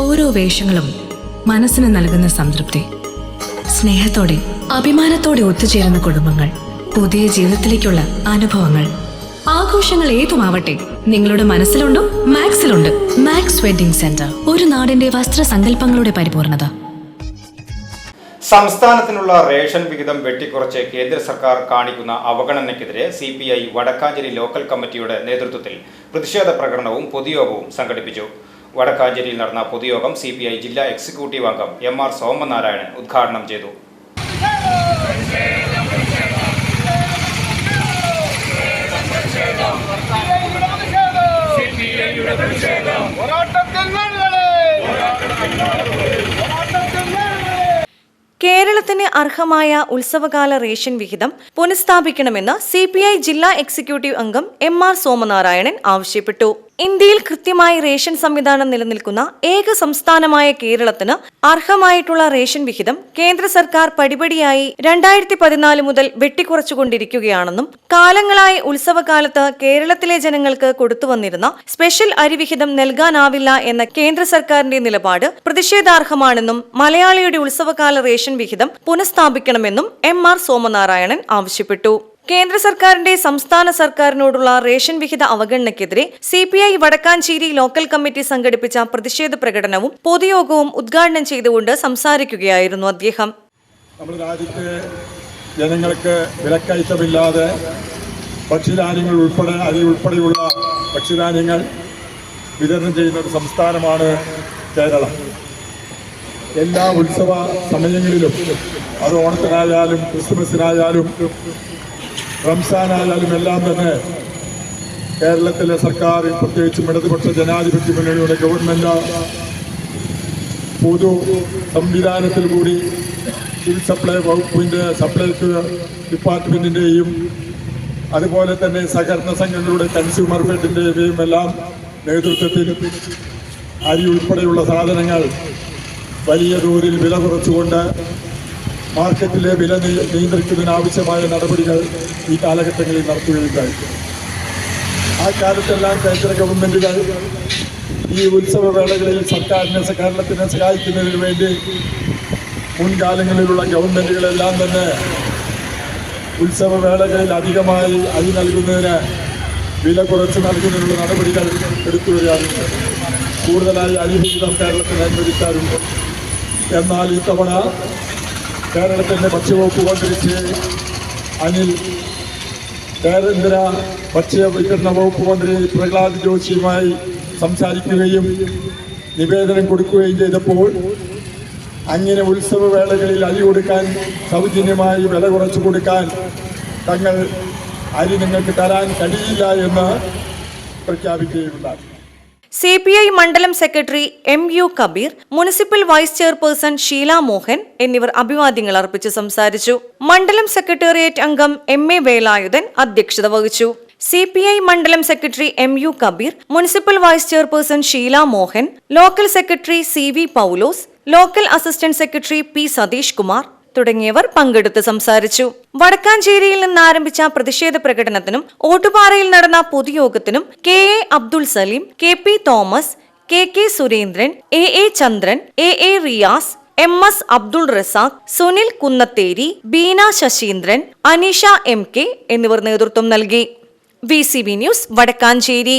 ഓരോ വേഷങ്ങളും മനസ്സിന് നൽകുന്ന സംതൃപ്തി. സ്നേഹത്തോടെ അഭിമാനത്തോടെ ഒത്തുചേരുന്ന കുടുംബങ്ങൾ പുതിയ ജീവിതത്തിലേക്കുള്ള അനുഭവങ്ങൾ. ആഘോഷങ്ങൾ ഏതുമാവട്ടെ നിങ്ങളുടെ മനസ്സിലുണ്ടോ മാക്സിലുണ്ട്. മാക്സ് വെഡിംഗ് സെന്റർ ഒരു നാടിന്റെ വസ്ത്രസങ്കല്പങ്ങളുടെ പരിപൂർണത. സംസ്ഥാനത്തിനുള്ള റേഷൻ വിഹിതം വെട്ടിക്കുറച്ച് കേന്ദ്ര സർക്കാർ കാണിക്കുന്ന അവഗണനയ്ക്കെതിരെ C P I Vadakkancherry local കമ്മിറ്റിയുടെ നേതൃത്വത്തിൽ പ്രതിഷേധ പ്രകടനവും പൊതുയോഗവും സംഘടിപ്പിച്ചു. വടക്കാഞ്ചേരിയിൽ നടന്ന പൊതുയോഗം സി പി ഐ ജില്ലാ എക്സിക്യൂട്ടീവ് അംഗം എം ആർ സോമനാരായണൻ ഉദ്ഘാടനം ചെയ്തു. കേരളത്തിന് അർഹമായ ഉത്സവകാല റേഷൻ വിഹിതം പുനഃസ്ഥാപിക്കണമെന്ന് സി ജില്ലാ എക്സിക്യൂട്ടീവ് അംഗം എം ആർ സോമനാരായണൻ ആവശ്യപ്പെട്ടു. ഇന്ത്യയിൽ കൃത്യമായി റേഷൻ സംവിധാനം നിലനിൽക്കുന്ന ഏക സംസ്ഥാനമായ കേരളത്തിന് അർഹമായിട്ടുള്ള റേഷൻ വിഹിതം കേന്ദ്ര സർക്കാർ പടിപടിയായി രണ്ടായിരത്തി പതിനാല് മുതൽ വെട്ടിക്കുറച്ചുകൊണ്ടിരിക്കുകയാണെന്നും കാലങ്ങളായി ഉത്സവകാലത്ത് കേരളത്തിലെ ജനങ്ങൾക്ക് കൊടുത്തുവന്നിരുന്ന സ്പെഷ്യൽ അരിവിഹിതം നൽകാനാവില്ല എന്ന കേന്ദ്ര സർക്കാരിന്റെ നിലപാട് പ്രതിഷേധാർഹമാണെന്നും മലയാളിയുടെ ഉത്സവകാല റേഷൻ വിഹിതം പുനഃസ്ഥാപിക്കണമെന്നും എം ആർ സോമനാരായണൻ ആവശ്യപ്പെട്ടു. കേന്ദ്ര സർക്കാരിന്റെ സംസ്ഥാന സർക്കാരിനോടുള്ള റേഷൻ വിഹിത അവഗണനയ്ക്കെതിരെ C P I Vadakkancherry local committee സംഘടിപ്പിച്ച പ്രതിഷേധ പ്രകടനവും പൊതുയോഗവും ഉദ്ഘാടനം ചെയ്തുകൊണ്ട് സംസാരിക്കുകയായിരുന്നു അദ്ദേഹം. നമ്മൾ രാജ്യത്തെ ജനങ്ങൾക്ക് വിലക്കയറ്റമില്ലാതെ ഭക്ഷ്യധാന്യങ്ങൾ ഉൾപ്പെടെ അതിൽ ഉൾപ്പെടെയുള്ള ഭക്ഷ്യധാന്യങ്ങൾ വിതരണം ചെയ്യുന്ന ഒരു സംസ്ഥാനമാണ് കേരളം. എല്ലാ ഉത്സവ സമയങ്ങളിലും അത് ഓണത്തിനായാലും ക്രിസ്മസിനായാലും റംസാനായാലും എല്ലാം തന്നെ കേരളത്തിലെ സർക്കാർ പ്രത്യേകിച്ചും ഇടതുപക്ഷ ജനാധിപത്യ മുന്നണിയുടെ ഗവൺമെന്റ് പൊതു സംവിധാനത്തിൽ കൂടി സിവിൽ സപ്ലൈ വകുപ്പിന്റെ സപ്ലൈക്ക് ഡിപ്പാർട്ട്മെന്റിന്റെയും അതുപോലെ തന്നെ സഹകരണ സംഘങ്ങളുടെ കൺസ്യൂമർ ഫെഡിന്റെയും എല്ലാം നേതൃത്വത്തിൽ അരി ഉൾപ്പെടെയുള്ള സാധനങ്ങൾ വലിയ തോതിൽ വില കുറച്ചുകൊണ്ട് മാർക്കറ്റിലെ വില നിയ- നിയന്ത്രിക്കുന്നതിനാവശ്യമായ നടപടികൾ ഈ കാലഘട്ടങ്ങളിൽ നടത്തുകയുണ്ടായി. ആ കാലത്തെല്ലാം കേന്ദ്ര ഗവൺമെന്റുകൾ ഈ ഉത്സവവേളകളിൽ സർക്കാരിനെ സഹകരണത്തിനെ സഹായിക്കുന്നതിന് വേണ്ടി മുൻകാലങ്ങളിലുള്ള ഗവൺമെന്റുകളെല്ലാം തന്നെ ഉത്സവവേളകളിൽ അധികമായി അരി നൽകുന്നതിന് വില കുറച്ച് നൽകുന്നതിനുള്ള നടപടികൾ എടുത്തു വരികയാറുണ്ട് കൂടുതലായി അരിവിഹിതം കേരളത്തിൽ അനുവദിക്കാറുണ്ട്. എന്നാൽ ഇത്തവണ കേരളത്തിന്റെ ഭക്ഷ്യവകുപ്പ് മന്ത്രി അനിൽ കേരളന്തര ഭക്ഷ്യ വിതരണ വകുപ്പ് മന്ത്രി പ്രഹ്ലാദ് ജോഷിയുമായി സംസാരിക്കുകയും നിവേദനം കൊടുക്കുകയും ചെയ്തപ്പോൾ അങ്ങനെ ഉത്സവവേളകളിൽ അരി കൊടുക്കാൻ സൗജന്യമായി വില കുറച്ചു കൊടുക്കാൻ തങ്ങൾ അരി നിങ്ങൾക്ക് തരാൻ കഴിയില്ല എന്ന് പ്രഖ്യാപിക്കുകയുണ്ടായി. സി പി ഐ മണ്ഡലം secretary M U Kabeer municipal vice chairperson Sheela Mohan എന്നിവർ അഭിവാദ്യങ്ങൾ അർപ്പിച്ച് സംസാരിച്ചു. മണ്ഡലം സെക്രട്ടേറിയറ്റ് അംഗം എം എ വേലായുധൻ അധ്യക്ഷത വഹിച്ചു. സി പി ഐ മണ്ഡലം secretary M U Kabeer municipal vice chairperson Sheela Mohan local secretary C V Paulose local assistant secretary P Satheesh Kumar തുടങ്ങിയവർ പങ്കെടുത്ത് സംസാരിച്ചു. വടക്കാഞ്ചേരിയിൽ നിന്ന് ആരംഭിച്ച പ്രതിഷേധ പ്രകടനത്തിനും ഓട്ടുപാറയിൽ നടന്ന പൊതുയോഗത്തിനും K A Abdul Salim K P Thomas K K Surendran A A Chandran A A Riyas M S Abdul Razak Sunil Kunnatheri Beena Sasheendran Aneesha M K എന്നിവർ നേതൃത്വം നൽകി. V C B news Vadakkancherry.